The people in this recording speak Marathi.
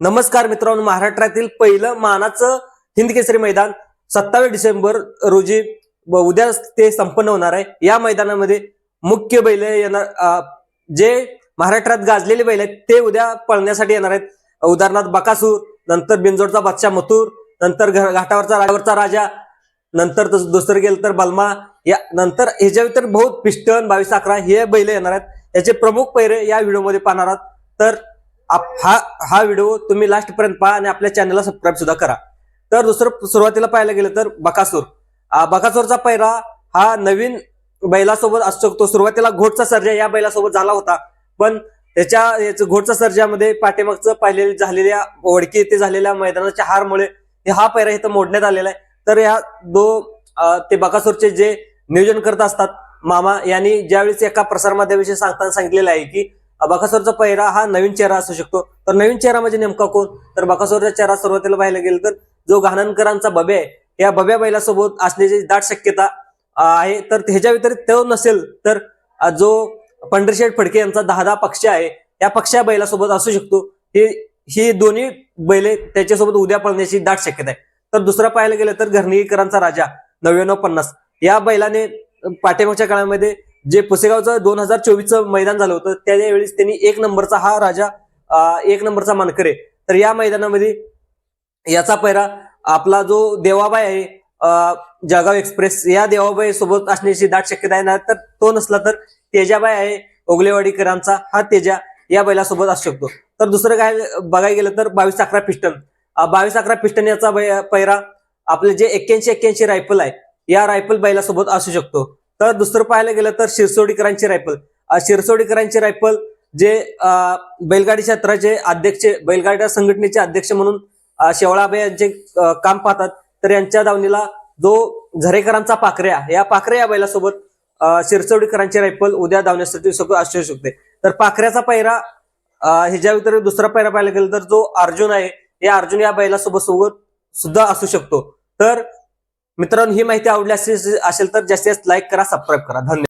नमस्कार मित्रांनो महाराष्ट्रातील पहिलं मानाचं हिंद केसरी मैदान सत्तावीस डिसेंबर रोजी उद्या ते संपन्न होणार आहे. या मैदानामध्ये मुख्य बैल येणार जे महाराष्ट्रात गाजलेले बैल आहेत ते उद्या पळण्यासाठी येणार आहेत. उदाहरणार्थ बकासूर नंतर बिंजोडचा बादशाह मथुर नंतर घाटावरचा राजावरचा राजा नंतर तसं दुसरं गेलं तर बलमा या नंतर ह्याच्या व्यतिरिक्त बहुत पिस्टन बावीस अकरा हे बैल येणार आहेत. याचे प्रमुख पैरे या व्हिडिओमध्ये पाहणार आहात. तर हा हा व्हिडिओ तुम्ही लास्ट पर्यंत पहा आणि आपल्या चॅनलला सबस्क्राईब सुद्धा करा. तर दुसरं सुरुवातीला पाहायला गेलं तर बकासूर. बकासूरचा पैरा हा नवीन बैलासोबत असू शकतो सुरुवातीला घोटचा सर्जा या बैलासोबत झाला होता. पण त्याच्या याचं घोटचा सर्जामध्ये पाठीमागचं पाहिलेल्या झालेल्या ओळखी येथे झालेल्या मैदानाच्या हारमुळे हा पैरा इथं मोडण्यात आलेला आहे. तर ह्या दो ते बकासूरचे जे नियोजन करत असतात मामा यांनी ज्यावेळेस एका प्रसारमाध्यमाविषयी सांगताना सांगितलेलं आहे की बकासोरचा पहिरा हा नवीन चेहरा असू शकतो. तर नवीन चेहरा म्हणजे नेमका कोण? तर बकासोरचा चेहरा सुरुवातीला पाहायला गेलं तर जो घाणनकरांचा बब्या आहे या बब्या बैलासोबत असण्याची दाट शक्यता आहे. तर ह्याच्या व्यतिरिक्त तो नसेल तर जो पंढरीशेठ फडके यांचा दहा दहा पक्ष आहे या पक्षा बैलासोबत असू शकतो. ही ही दोन्ही बैले त्याच्यासोबत उद्या पळण्याची दाट शक्यता आहे. तर दुसरा पाहायला गेलं तर घरणीकरांचा राजा नव्याण्णव पन्नास. या बैलाने पाठीमागच्या काळामध्ये जे पुसेगावचं दोन हजार चोवीसचं मैदान झालं होतं त्यावेळेस त्यांनी एक नंबरचा हा राजा एक नंबरचा मानकरे. तर या मैदानामध्ये याचा पैरा आपला जो देवाबाई आहे जळगाव एक्सप्रेस या देवाबाई सोबत असण्याची दाट शक्यता आहे ना तर तो नसला तर तेजाबाई आहे ओगलेवाडीकरांचा हा तेजा या बैलासोबत असू शकतो. तर दुसरं काय बघायला गेलं तर बावीस अकरा पिस्टन. बावीस अकरा पिस्टन याचा बै- पैरा आपले जे एक्क्याऐंशी एक्क्याऐंशी रायफल आहे या रायफल बैलासोबत असू शकतो. तर दुसरं पाहायला गेलं तर शिरसोडीकरांची रायफल. शिरसोडीकरांची रायफल जे बैलगाडी क्षेत्राचे अध्यक्ष बैलगाड्या संघटनेचे अध्यक्ष म्हणून शेवळाबाई यांचे काम पाहतात. तर यांच्या दावणीला जो झरेकरांचा पाखऱ्या या पाखऱ्या या बैलासोबत शिरसोडीकरांची रायफल उद्या धावण्यासाठी सगळं असू शकते तर पाखऱ्याचा पायरा ह्याच्या व्यतिरिक्त दुसरा पैरा पाहायला गेला तर जो अर्जुन आहे या अर्जुन या बैलासोबत सोबत सुद्धा असू शकतो. तर मित्रांनो ही माहिती आवडली असेल असेल तर जास्तीत जास्त लाईक करा सबस्क्राईब करा. धन्यवाद.